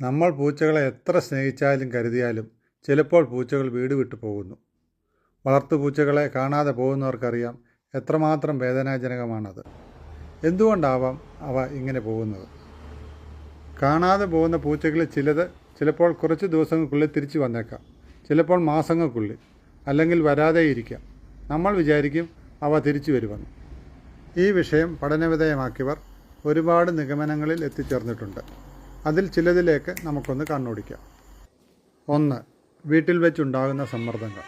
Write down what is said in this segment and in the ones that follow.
നമ്മൾ പൂച്ചകളെ എത്ര സ്നേഹിച്ചാലും കരുതിയാലും ചിലപ്പോൾ പൂച്ചകൾ വീട് വിട്ടു പോകുന്നു. വളർത്തു പൂച്ചകളെ കാണാതെ പോകുന്നവർക്കറിയാം എത്രമാത്രം വേദനാജനകമാണത്. എന്തുകൊണ്ടാവാം അവ ഇങ്ങനെ പോകുന്നത്? കാണാതെ പോകുന്ന പൂച്ചകളിൽ ചിലത് ചിലപ്പോൾ കുറച്ച് ദിവസങ്ങൾക്കുള്ളിൽ തിരിച്ചു വന്നേക്കാം. ചിലപ്പോൾ മാസങ്ങൾക്കുള്ളിൽ അല്ലെങ്കിൽ വരാതെയിരിക്കാം. നമ്മൾ വിചാരിക്കും അവ തിരിച്ചു വരുമെന്ന്. ഈ വിഷയം പഠനവിധേയമാക്കിയവർ ഒരുപാട് നിഗമനങ്ങളിൽ എത്തിച്ചേർന്നിട്ടുണ്ട്. അതിൽ ചിലതിലേക്ക് നമുക്കൊന്ന് കണ്ണോടിക്കാം. ഒന്ന് വീട്ടിൽ വെച്ചുണ്ടാകുന്ന സമ്മർദ്ദങ്ങൾ.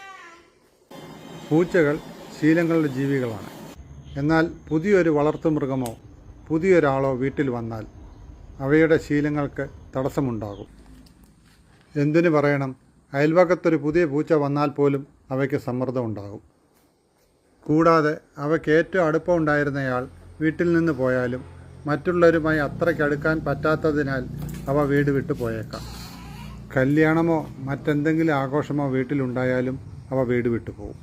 പൂച്ചകൾ ശീലങ്ങളുടെ ജീവികളാണ്. എന്നാൽ പുതിയൊരു വളർത്തുമൃഗമോ പുതിയൊരാളോ വീട്ടിൽ വന്നാൽ അവയുടെ ശീലങ്ങൾക്ക് തടസ്സമുണ്ടാകും. എന്തിനു പറയണം? അയൽവക്കത്തൊരു പുതിയ പൂച്ച വന്നാൽ പോലും അവയ്ക്ക് സമ്മർദ്ദം ഉണ്ടാകും കൂടാതെ അവയ്ക്ക് ഏറ്റവും അടുപ്പമുണ്ടായിരുന്നയാൾ വീട്ടിൽ നിന്ന് പോയാലും മറ്റുള്ളവരുമായി അത്രയ്ക്ക് അടുക്കാൻ പറ്റാത്തതിനാൽ അവ വീട് വിട്ടു പോയേക്കാം. കല്യാണമോ മറ്റെന്തെങ്കിലും ആഘോഷമോ വീട്ടിലുണ്ടായാലും അവ വീട് വിട്ടു പോകും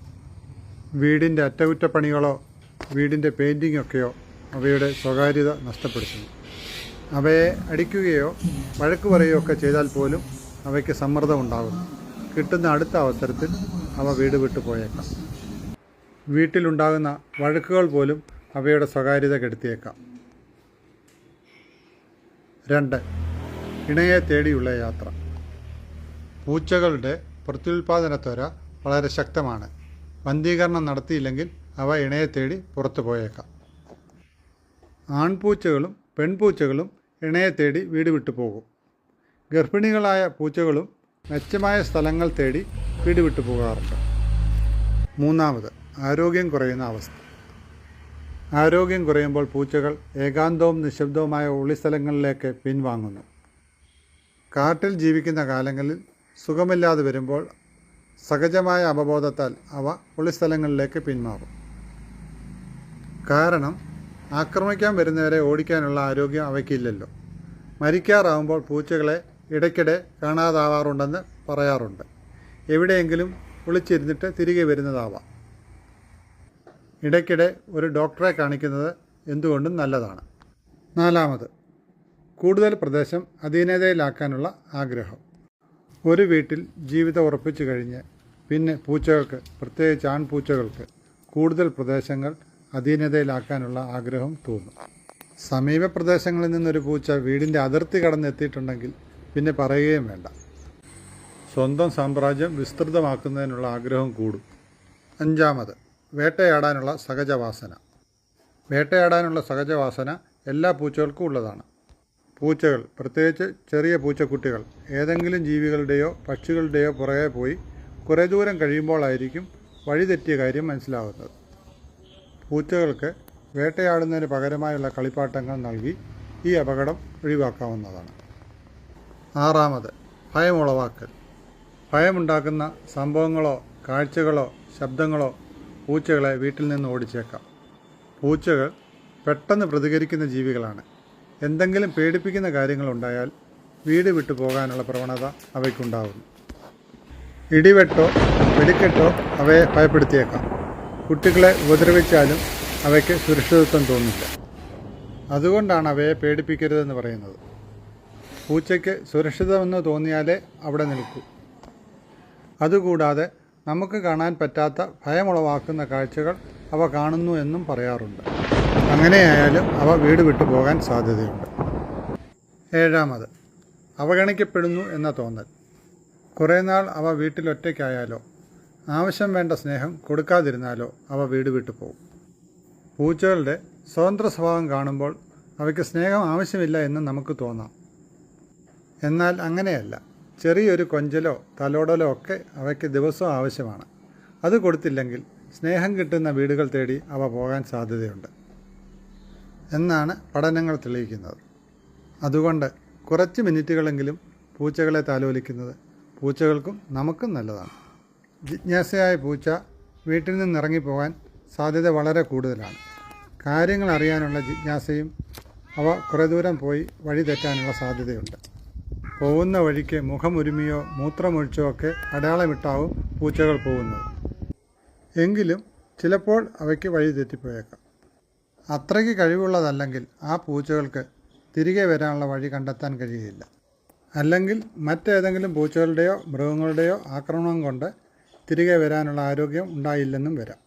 വീടിന്റെ അറ്റകുറ്റപ്പണികളോ വീടിന്റെ പെയിന്റിങ്ങൊക്കെയോ അവയുടെ സ്വകാര്യത നഷ്ടപ്പെടുത്തുന്നു. അവയെ അടിക്കുകയോ വഴക്ക് പറയുകയോ ഒക്കെ ചെയ്താൽ പോലും അവയ്ക്ക് സമ്മർദ്ദം ഉണ്ടാകുന്നു. കിട്ടുന്ന അടുത്ത അവസരത്തിൽ അവ വീട് വിട്ടു പോയേക്കാം. വീട്ടിലുണ്ടാകുന്ന വഴക്കുകൾ പോലും അവയുടെ സ്വകാര്യത കെടുത്തിയേക്കാം. രണ്ട് ഇണയെ തേടിയുള്ള യാത്ര. പൂച്ചകളുടെ പ്രത്യുൽപാദന ത്വര വളരെ ശക്തമാണ്. വന്ധീകരണം നടത്തിയില്ലെങ്കിൽ അവ ഇണയെ തേടി പുറത്തു പോയേക്കാം. ആൺപൂച്ചകളും പെൺപൂച്ചകളും ഇണയെ തേടി വീട് വിട്ടു പോകും. ഗർഭിണികളായ പൂച്ചകളും മെച്ചമായ സ്ഥലങ്ങൾ തേടി വീട് വിട്ടു പോകാറുണ്ട്. മൂന്നാമത് ആരോഗ്യം കുറയുന്ന അവസ്ഥ. ആരോഗ്യം കുറയുമ്പോൾ പൂച്ചകൾ ഏകാന്തവും നിശബ്ദവുമായ ഒളിസ്ഥലങ്ങളിലേക്ക് പിൻവാങ്ങുന്നു. കാട്ടിൽ ജീവിക്കുന്ന കാലങ്ങളിൽ സുഖമില്ലാതെ വരുമ്പോൾ സഹജമായ അവബോധത്താൽ അവ ഒളിസ്ഥലങ്ങളിലേക്ക് പിന്മാറും കാരണം ആക്രമിക്കാൻ വരുന്നവരെ ഓടിക്കാനുള്ള ആരോഗ്യം അവയ്ക്കില്ലല്ലോ. മരിക്കാറാവുമ്പോൾ പൂച്ചകളെ ഇടയ്ക്കിടെ കാണാതാവാറുണ്ടെന്ന് പറയാറുണ്ട്. എവിടെയെങ്കിലും ഒളിച്ചിരുന്നിട്ട് തിരികെ വരുന്നതാവാം. ഇടയ്ക്കിടെ ഒരു ഡോക്ടറെ കാണിക്കുന്നത് എന്തുകൊണ്ടും നല്ലതാണ്. നാലാമത് കൂടുതൽ പ്രദേശം അധീനതയിലാക്കാനുള്ള ആഗ്രഹം. ഒരു വീട്ടിൽ ജീവിതം ഉറപ്പിച്ചു കഴിഞ്ഞ് പിന്നെ പൂച്ചകൾക്ക് പ്രത്യേകിച്ച് ആൺപൂച്ചകൾക്ക് കൂടുതൽ പ്രദേശങ്ങൾ അധീനതയിലാക്കാനുള്ള ആഗ്രഹം തോന്നും. സമീപ പ്രദേശങ്ങളിൽ നിന്നൊരു പൂച്ച വീടിന്റെ അതിർത്തി കടന്നെത്തിയിട്ടുണ്ടെങ്കിൽ പിന്നെ പറയുകയും വേണ്ട. സ്വന്തം സാമ്രാജ്യം വിസ്തൃതമാക്കുന്നതിനുള്ള ആഗ്രഹം കൂടും. അഞ്ചാമത് വേട്ടയാടാനുള്ള സഹജവാസന. വേട്ടയാടാനുള്ള സഹജവാസന എല്ലാ പൂച്ചകൾക്കും ഉള്ളതാണ്. പൂച്ചകൾ പ്രത്യേകിച്ച് ചെറിയ പൂച്ചക്കുട്ടികൾ. ഏതെങ്കിലും ജീവികളുടെയോ പക്ഷികളുടെയോ പുറകെ പോയി കുറേ ദൂരം കഴിയുമ്പോഴായിരിക്കും വഴിതെറ്റിയ കാര്യം മനസ്സിലാകുന്നത് പൂച്ചകൾക്ക് വേട്ടയാടുന്നതിന് പകരമായുള്ള കളിപ്പാട്ടങ്ങൾ നൽകി ഈ അപകടം ഒഴിവാക്കാവുന്നതാണ്. ആറാമത് ഭയമുളവാക്കൽ. ഭയമുണ്ടാക്കുന്ന സംഭവങ്ങളോ കാഴ്ചകളോ ശബ്ദങ്ങളോ പൂച്ചകളെ വീട്ടിൽ നിന്ന് ഓടിച്ചേക്കാം. പൂച്ചകൾ പെട്ടെന്ന് പ്രതികരിക്കുന്ന ജീവികളാണ്. എന്തെങ്കിലും പേടിപ്പിക്കുന്ന കാര്യങ്ങളുണ്ടായാൽ വീട് വിട്ടു പോകാനുള്ള പ്രവണത അവയ്ക്കുണ്ടാകുന്നു. ഇടിവെട്ടോ വെടിക്കെട്ടോ അവയെ ഭയപ്പെടുത്തിയേക്കാം. കുട്ടികളെ ഉപദ്രവിച്ചാലും അവയ്ക്ക് സുരക്ഷിതത്വം തോന്നില്ല. അതുകൊണ്ടാണ് അവയെ പേടിപ്പിക്കരുതെന്ന് പറയുന്നത്. പൂച്ചയ്ക്ക് സുരക്ഷിതമെന്ന് തോന്നിയാലേ അവിടെ നിൽക്കൂ. അതുകൂടാതെ നമുക്ക് കാണാൻ പറ്റാത്ത ഭയമുളവാക്കുന്ന കാഴ്ചകൾ അവ കാണുന്നു എന്നും പറയാറുണ്ട്. അങ്ങനെയായാലും അവ വീട് വിട്ടു പോകാൻ സാധ്യതയുണ്ട്. ഏഴാമത് അവഗണിക്കപ്പെടുന്നു എന്ന തോന്നൽ. കുറേ നാൾ അവ വീട്ടിലൊറ്റയ്ക്കായാലോ ആവശ്യം വേണ്ട സ്നേഹം കൊടുക്കാതിരുന്നാലോ അവ വീട് വിട്ടു പോകും പൂച്ചകളുടെ സ്വതന്ത്ര സ്വഭാവം കാണുമ്പോൾ അവയ്ക്ക് സ്നേഹം ആവശ്യമില്ല എന്ന് നമുക്ക് തോന്നാം. എന്നാൽ അങ്ങനെയല്ല ചെറിയൊരു കൊഞ്ചലോ തലോടലോ ഒക്കെ അവയ്ക്ക് ദിവസവും ആവശ്യമാണ്. അത് കൊടുത്തില്ലെങ്കിൽ സ്നേഹം കിട്ടുന്ന വീടുകൾ തേടി അവ പോകാൻ സാധ്യതയുണ്ട്. എന്നാണ് പഠനങ്ങൾ തെളിയിക്കുന്നത്. അതുകൊണ്ട് കുറച്ച് മിനിറ്റുകളെങ്കിലും പൂച്ചകളെ താലോലിക്കുന്നത് പൂച്ചകൾക്കും നമുക്കും നല്ലതാണ്. ജിജ്ഞാസയായ പൂച്ച വീട്ടിൽ നിന്ന് ഇറങ്ങിപ്പോകാൻ സാധ്യത വളരെ കൂടുതലാണ്. കാര്യങ്ങൾ അറിയാനുള്ള ജിജ്ഞാസയും അവ കുറേ ദൂരം പോയി വഴി തെറ്റാനുള്ള സാധ്യതയുണ്ട്. പോകുന്ന വഴിക്ക് മുഖമുരുമിയോ മൂത്രമൊഴിച്ചോ ഒക്കെ അടയാളമിട്ടാവും പൂച്ചകൾ പോകുന്നത് എങ്കിലും ചിലപ്പോൾ അവയ്ക്ക് വഴി തെറ്റിപ്പോയേക്കാം. അത്രയ്ക്ക് കഴിവുള്ളതല്ലെങ്കിൽ ആ പൂച്ചകൾക്ക് തിരികെ വരാനുള്ള വഴി കണ്ടെത്താൻ കഴിയുകയില്ല അല്ലെങ്കിൽ മറ്റേതെങ്കിലും പൂച്ചകളുടെയോ മൃഗങ്ങളുടെയോ ആക്രമണം കൊണ്ട് തിരികെ വരാനുള്ള ആരോഗ്യം ഉണ്ടായില്ലെന്നും വരാം.